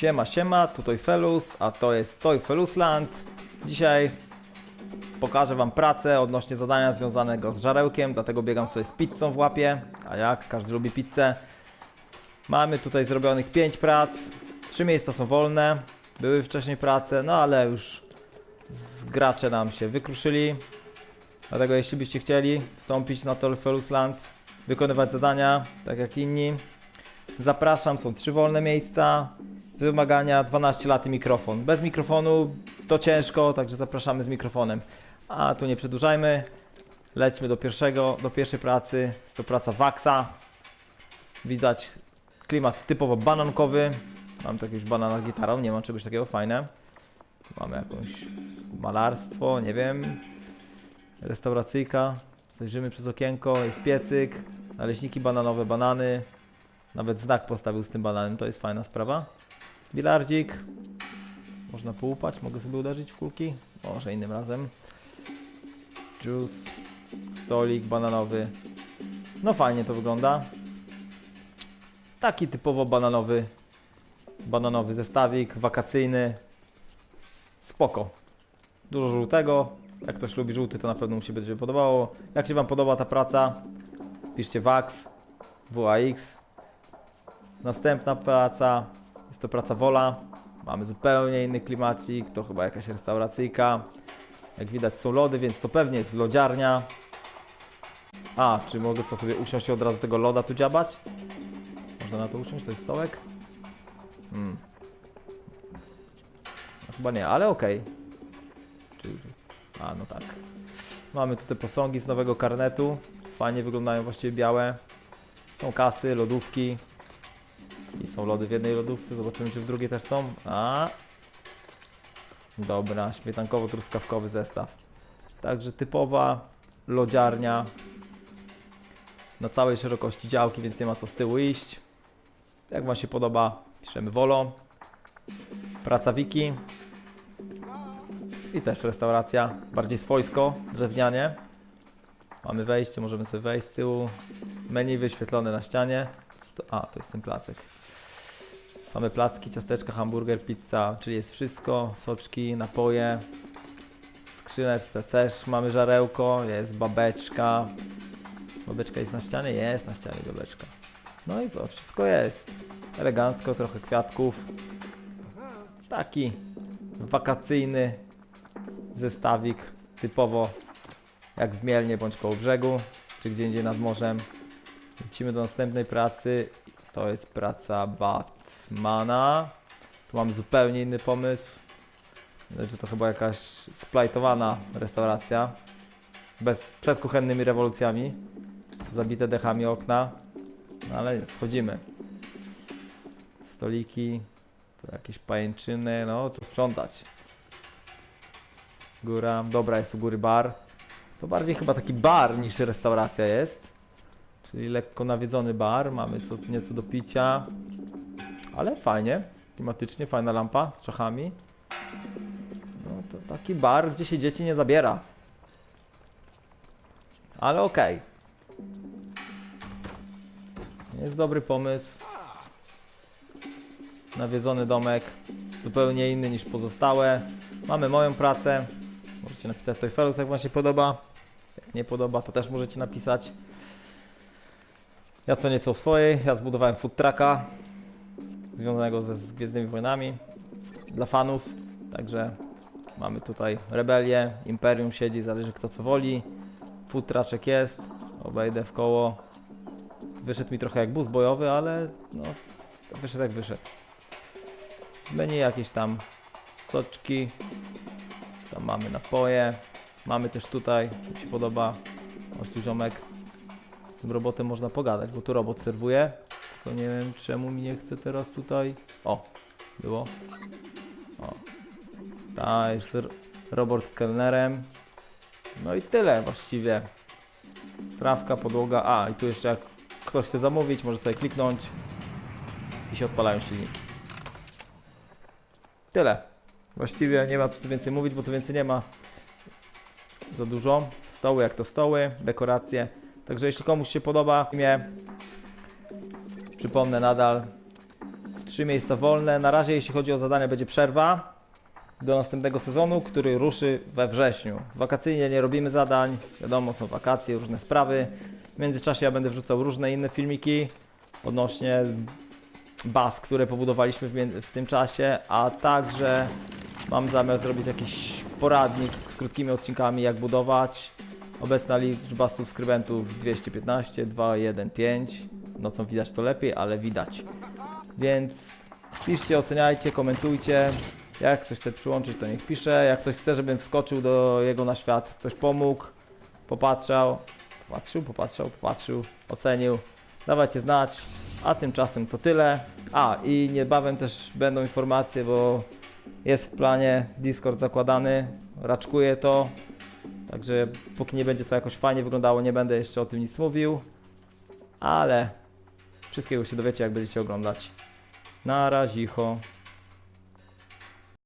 Siema, siema, tu Toyfelus, a to jest Toyfelusland. Dzisiaj pokażę Wam pracę odnośnie zadania związanego z żarełkiem, dlatego biegam sobie z pizzą w łapie. A jak? Każdy lubi pizzę. Mamy tutaj zrobionych 5 prac, 3 miejsca są wolne. Były wcześniej prace, no ale już gracze nam się wykruszyli. Dlatego jeśli byście chcieli wstąpić na Toyfelusland, wykonywać zadania, tak jak inni, Zapraszam, są trzy wolne miejsca. Wymagania 12 lat i mikrofon. Bez mikrofonu to ciężko, także zapraszamy z mikrofonem. A tu nie przedłużajmy. Lećmy do pierwszego, do pierwszej pracy. Jest to praca Waxa. Widać klimat typowo banankowy. Mam tu jakiegoś banana z gitarą, nie mam czegoś takiego fajne. Mamy jakąś malarstwo, nie wiem. Restauracyjka. Zajrzymy przez okienko, jest piecyk. Naleśniki bananowe, banany. Nawet znak postawił z tym bananem, to jest fajna sprawa. Bilardzik. Można połupać, mogę sobie uderzyć w kulki. Może innym razem. Juice. Stolik bananowy. No fajnie to wygląda. Taki typowo bananowy bananowy zestawik, wakacyjny. Spoko. Dużo żółtego. Jak ktoś lubi żółty, to na pewno mu się będzie podobało. Jak się Wam podoba ta praca, piszcie WAX, WAX. Następna praca, jest to praca Wola. Mamy zupełnie inny klimacik, to chyba jakaś restauracyjka. Jak widać są lody, więc to pewnie jest lodziarnia. A, czy mogę co sobie usiąść i od razu tego loda tu dziabać? Można na to usiąść, to jest stołek? Hmm. No, chyba nie, ale okej. Czy... A, no tak. Mamy tutaj posągi z nowego karnetu. Fajnie wyglądają właściwie białe. Są kasy, lodówki. I są lody w jednej lodówce, zobaczymy czy w drugiej też są. A. Dobra, śmietankowo-truskawkowy zestaw. Także typowa lodziarnia. Na całej szerokości działki, więc nie ma co z tyłu iść. Jak Wam się podoba, piszemy Wolo. Praca Wiki. I też restauracja, bardziej swojsko, drewnianie. Mamy wejście, możemy sobie wejść z tyłu. Menu wyświetlone na ścianie. To? A, to jest ten placek. Same placki, ciasteczka, hamburger, pizza, czyli jest wszystko, soczki, napoje. W skrzyneczce też mamy żarełko, jest babeczka. Babeczka jest na ścianie? Jest na ścianie babeczka. No i co, wszystko jest. Elegancko, trochę kwiatków. Taki wakacyjny zestawik, typowo jak w Mielnie bądź koło brzegu, czy gdzie indziej nad morzem. Lecimy do następnej pracy. To jest praca Batmana. Tu mamy zupełnie inny pomysł. Że to chyba jakaś splajtowana restauracja. Bez, przed kuchennymi rewolucjami. Zabite dechami okna. No ale wchodzimy. Stoliki. Tu jakieś pajęczyny. No, to sprzątać. Góra. Dobra, jest u góry bar. To bardziej chyba taki bar niż restauracja jest. Czyli lekko nawiedzony bar, mamy co, nieco do picia. Ale fajnie, klimatycznie, fajna lampa z czachami. No to taki bar, gdzie się dzieci nie zabiera. Ale okej. Jest dobry pomysł. Nawiedzony domek, zupełnie inny niż pozostałe. Mamy moją pracę. Możecie napisać w Toyfelus, jak Wam się podoba. Jak nie podoba, to też możecie napisać. Ja co nieco swojej, ja zbudowałem food trucka związanego ze z Gwiezdnymi Wojnami dla fanów, także mamy tutaj rebelię, Imperium siedzi, zależy kto co woli. Food jest, obejdę w koło. Wyszedł mi trochę jak bus bojowy, ale no, wyszedł jak wyszedł. Menu jakieś tam soczki, tam mamy napoje, mamy też tutaj, co mi się podoba, tu ziomek, tym robotem można pogadać, bo tu robot serwuje. Tylko nie wiem czemu mi nie chce teraz tutaj. O, było. O. Ta jest robot kelnerem. No i tyle właściwie. Trawka, podłoga. A, i tu jeszcze jak ktoś chce zamówić, może sobie kliknąć i się odpalają silniki. Tyle. Właściwie nie ma co tu więcej mówić, bo tu więcej nie ma za dużo. Stoły jak to stoły, dekoracje. Także jeśli komuś się podoba przypomnę nadal, trzy miejsca wolne. Na razie jeśli chodzi o zadania będzie przerwa do następnego sezonu, który ruszy we wrześniu. Wakacyjnie nie robimy zadań, wiadomo są wakacje, różne sprawy. W międzyczasie ja będę wrzucał różne inne filmiki odnośnie baz, które pobudowaliśmy w, w tym czasie, a także mam zamiar zrobić jakiś poradnik z krótkimi odcinkami jak budować. Obecna liczba subskrybentów 215, 215. Nocą widać to lepiej, ale widać. Więc piszcie, oceniajcie, komentujcie. Jak ktoś chce przyłączyć, to niech pisze. Jak ktoś chce, żebym wskoczył do jego na świat, coś pomógł, popatrzał, popatrzył, popatrzał, popatrzył, ocenił. Dawajcie znać. A tymczasem to tyle. A i niebawem też będą informacje, bo jest w planie Discord zakładany. Raczkuję to. Także póki nie będzie to jakoś fajnie wyglądało, nie będę jeszcze o tym nic mówił. Ale wszystkiego się dowiecie, jak będziecie oglądać. Na razicho.